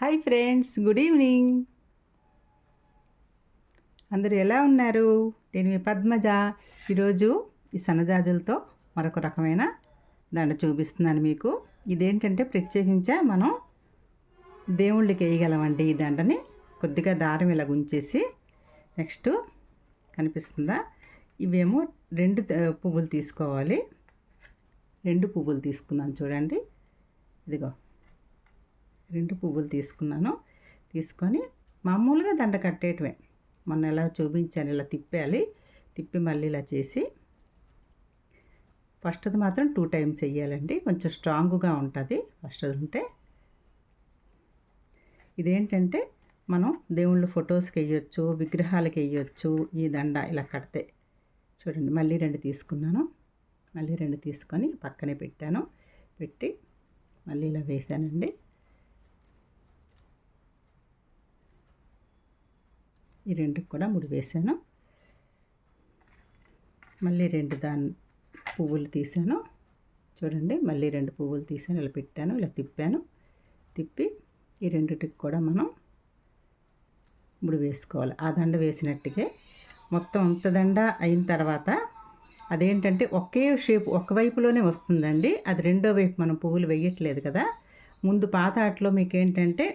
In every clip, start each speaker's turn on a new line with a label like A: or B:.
A: Hi friends good evening అందరూ ఎలా ఉన్నారు? నేను మీ పద్మజ. ఈరోజు ఈ సన్నజాజులతో మరొక రకమైన దండ చూపిస్తున్నాను మీకు. ఇదేంటంటే ప్రత్యేకించా మనం దేవుళ్ళకి వేయగలమండి ఈ దండని. కొద్దిగా దారం ఇలా ఉంచేసి నెక్స్ట్ కనిపిస్తుందా? ఇవేమో రెండు పువ్వులు తీసుకోవాలి. రెండు పువ్వులు తీసుకున్నాను చూడండి. ఇదిగో. రెండు పువ్వులు తీసుకున్నాను. తీసుకొని మామూలుగా దండ కట్టేయటమే మొన్న ఎలా చూపించాను ఇలా తిప్పాలి. తిప్పి మళ్ళీ ఇలా చేసి ఫస్ట్ది మాత్రం టూ టైమ్స్ వేయాలండి. కొంచెం స్ట్రాంగ్గా ఉంటుంది. ఫస్ట్ది ఉంటే ఇదేంటంటే మనం దేవుళ్ళ ఫొటోస్కి వేయొచ్చు విగ్రహాలకి వేయొచ్చు ఈ దండ ఇలా కడితే. చూడండి మళ్ళీ రెండు తీసుకున్నాను. మళ్ళీ రెండు తీసుకొని పక్కనే పెట్టాను. పెట్టి మళ్ళీ ఇలా వేసానండి ఈ రెండుకి కూడా ముడి వేసాను మళ్ళీ రెండు దాని పువ్వులు తీసాను. చూడండి మళ్ళీ రెండు పువ్వులు తీసాను. ఇలా పెట్టాను ఇలా తిప్పాను. తిప్పి ఈ రెండిటికి కూడా మనం ముడి వేసుకోవాలి ఆ దండ వేసినట్టుగా మొత్తం అంత దండ అయిన తర్వాత అదేంటంటే ఒకే షేప్ ఒక వైపులోనే వస్తుందండి. అది రెండో వైపు మనం పువ్వులు వేయట్లేదు కదా. ముందు పాత ఆటలో మీకు ఏంటంటే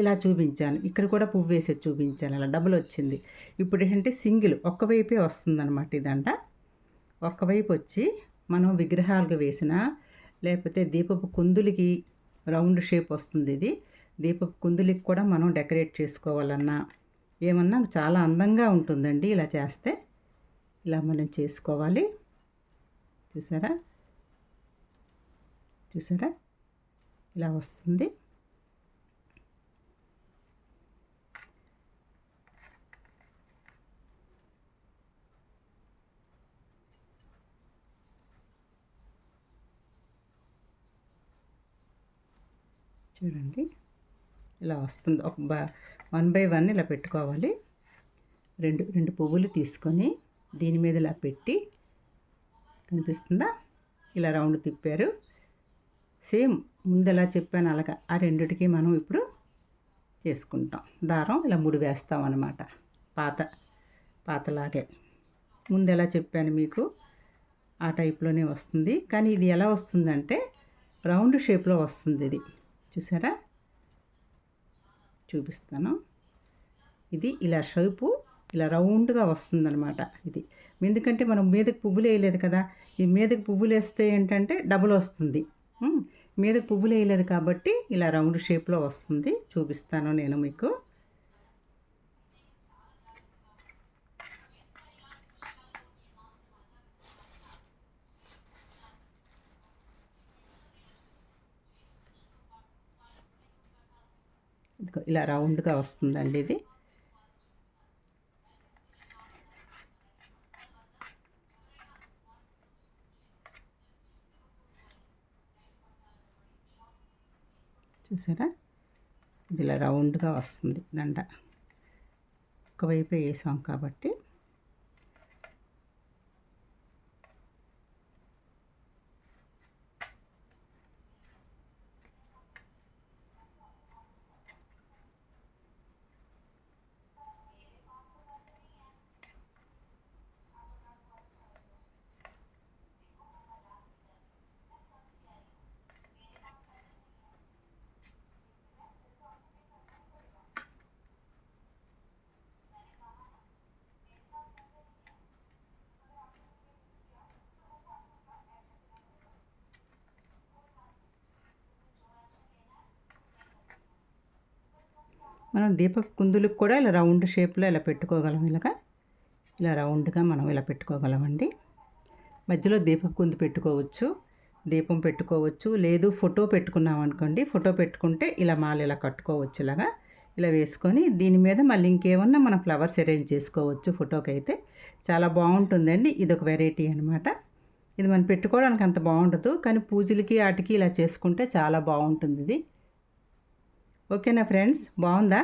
A: ఇలా చూపించాను. ఇక్కడ కూడా పువ్వు వేసి చూపించాను. అలా డబుల్ వచ్చింది. ఇప్పుడు ఏంటంటే సింగిల్ ఒక్కవైపే వస్తుందన్నమాట ఇదంట. ఒక్కవైపు వచ్చి మనం విగ్రహాలకు వేసిన లేకపోతే దీపపు కుందులకి రౌండ్ షేప్ వస్తుంది ఇది. దీపపు కుందులకి కూడా మనం డెకరేట్ చేసుకోవాలన్నా ఏమన్నా చాలా అందంగా ఉంటుందండి ఇలా చేస్తే. ఇలా మనం చేసుకోవాలి. చూసారా? చూసారా? ఇలా వస్తుంది. చూడండి. ఇలా వస్తుంది. ఒక బ వన్ బై వన్ ఇలా పెట్టుకోవాలి. రెండు రెండు పువ్వులు తీసుకొని దీని మీద ఇలా పెట్టి కనిపిస్తుందా? ఇలా రౌండ్ తిప్పారు. సేమ్ ముందు ఎలా చెప్పాను అలాగా ఆ రెండిటికి మనం ఇప్పుడు చేసుకుంటాం. దారం ఇలా ముడి వేస్తాం అన్నమాట. పాత పాతలాగే. ముందు ఎలా చెప్పాను మీకు? ఆ టైప్లోనే వస్తుంది. కానీ ఇది ఎలా వస్తుందంటే రౌండ్ షేప్లో వస్తుంది ఇది. చూసారా? చూపిస్తాను ఇది ఇలా షేపు ఇలా రౌండ్గా వస్తుందన్నమాట ఇది. ఎందుకంటే మనం మీదకి పువ్వులు వేయలేదు కదా. ఈ మీదకి పువ్వులు వేస్తే ఏంటంటే డబుల్ వస్తుంది. మీదకు మీదకి పువ్వులు వేయలేదు కాబట్టి ఇలా రౌండ్ షేప్లో వస్తుంది. చూపిస్తాను నేను మీకు. ఇలా రౌండ్గా వస్తుందండి ఇది. చూసారా? ఇది ఇలా రౌండ్గా వస్తుంది దండ. ఒకవైపు వేసాం కాబట్టి మనం దీప కుందులకు కూడా ఇలా రౌండ్ షేప్లో ఇలా పెట్టుకోగలం ఇలాగా. ఇలా రౌండ్గా మనం ఇలా పెట్టుకోగలమండి. మధ్యలో దీపం కుందు పెట్టుకోవచ్చు దీపం పెట్టుకోవచ్చు లేదు ఫోటో పెట్టుకున్నాం అనుకోండి ఫోటో పెట్టుకుంటే ఇలా మాల ఇలా కట్టుకోవచ్చు ఇలాగా. ఇలా వేసుకొని దీని మీద మళ్ళీ ఇంకేమన్నా మనం ఫ్లవర్స్ అరేంజ్ చేసుకోవచ్చు ఫోటోకి అయితే చాలా బాగుంటుందండి ఇది ఒక వెరైటీ అనమాట ఇది మనం పెట్టుకోవడానికి అంత బాగుండదు కానీ పూజలకి వాటికి ఇలా చేసుకుంటే చాలా బాగుంటుంది ఇది. ఓకేనా ఫ్రెండ్స్? బాగుందా?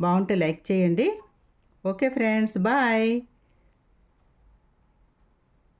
A: బాగుంటే లైక్ చేయండి. Okay friends bye.